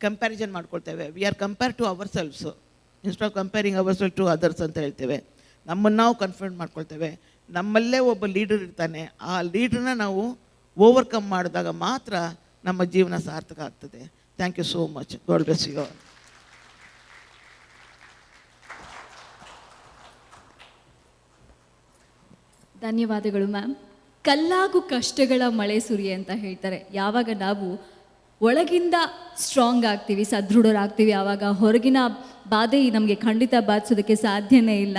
comparison ಮಾಡ್ಕೊಳ್ತೇವೆ. We are compare to our selfs instead of comparing our self to others ಅಂತ ಹೇಳ್ತೇವೆ. ನಮ್ಮನ್ನು ನಾವು ಕನ್ಫರ್ಮ್ ಮಾಡ್ಕೊಳ್ತೇವೆ. ನಮ್ಮಲ್ಲೇ ಒಬ್ಬ ಲೀಡರ್ ಇರ್ತಾನೆ. ಆ ಲೀಡ್ರನ್ನ ನಾವು ಓವರ್ಕಮ್ ಮಾಡಿದಾಗ ಮಾತ್ರ ನಮ್ಮ ಜೀವನ ಸಾರ್ಥಕ ಆಗ್ತದೆ. Thank you so much god bless you ಧನ್ಯವಾದಗಳು, ಮ್ಯಾಮ್. ಕಲ್ಲಾಗು ಕಷ್ಟಗಳ ಮಳೆ ಸುರಿ ಅಂತ ಹೇಳ್ತಾರೆ. ಯಾವಾಗ ನಾವು ಒಳಗಿಂದ ಸ್ಟ್ರಾಂಗ್ ಆಗ್ತೀವಿ, ಸದೃಢರಾಗ್ತೀವಿ, ಆವಾಗ ಹೊರಗಿನ ಬಾಧೆ ನಮಗೆ ಖಂಡಿತ ಬಾಧಿಸೋದಕ್ಕೆ ಸಾಧ್ಯನೇ ಇಲ್ಲ.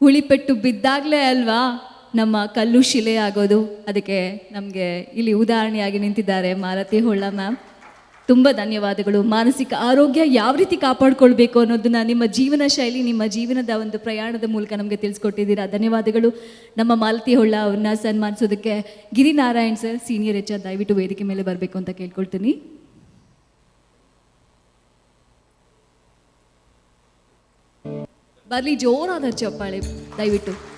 ಹುಳಿಪೆಟ್ಟು ಬಿದ್ದಾಗಲೇ ಅಲ್ವಾ ನಮ್ಮ ಕಲ್ಲು ಶಿಲೆ ಆಗೋದು? ಅದಕ್ಕೆ ನಮಗೆ ಇಲ್ಲಿ ಉದಾಹರಣೆಯಾಗಿ ನಿಂತಿದ್ದಾರೆ ಮಾರತಿ ಹೊಳ್ಳ, ಮ್ಯಾಮ್. ತುಂಬ ಧನ್ಯವಾದಗಳು. ಮಾನಸಿಕ ಆರೋಗ್ಯ ಯಾವ ರೀತಿ ಕಾಪಾಡಿಕೊಳ್ಬೇಕು ಅನ್ನೋದನ್ನ ನಿಮ್ಮ ಜೀವನ ಶೈಲಿ, ನಿಮ್ಮ ಜೀವನದ ಒಂದು ಪ್ರಯಾಣದ ಮೂಲಕ ನಮಗೆ ತಿಳಿಸ್ಕೊಟ್ಟಿದ್ದೀರಾ. ಧನ್ಯವಾದಗಳು. ನಮ್ಮ ಮಾಲತಿ ಹೊಳ್ಳ ಅವ್ರನ್ನ ಸನ್ಮಾನಿಸೋದಕ್ಕೆ Girinarayan sir senior H R ದಯವಿಟ್ಟು ವೇದಿಕೆ ಮೇಲೆ ಬರಬೇಕು ಅಂತ ಕೇಳ್ಕೊಳ್ತೀನಿ. ಬರಲಿ ಜೋರಾದ ಚಪ್ಪಾಳೆ. ದಯವಿಟ್ಟು.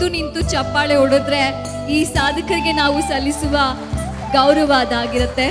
ಎದ್ದು ನಿಂತು ಚಪ್ಪಾಳೆ ಹೊಡೆದ್ರೆ ಈ ಸಾಧಕರಿಗೆ ನಾವು ಸಲ್ಲಿಸುವ ಗೌರವ ಅದಾಗಿರುತ್ತೆ.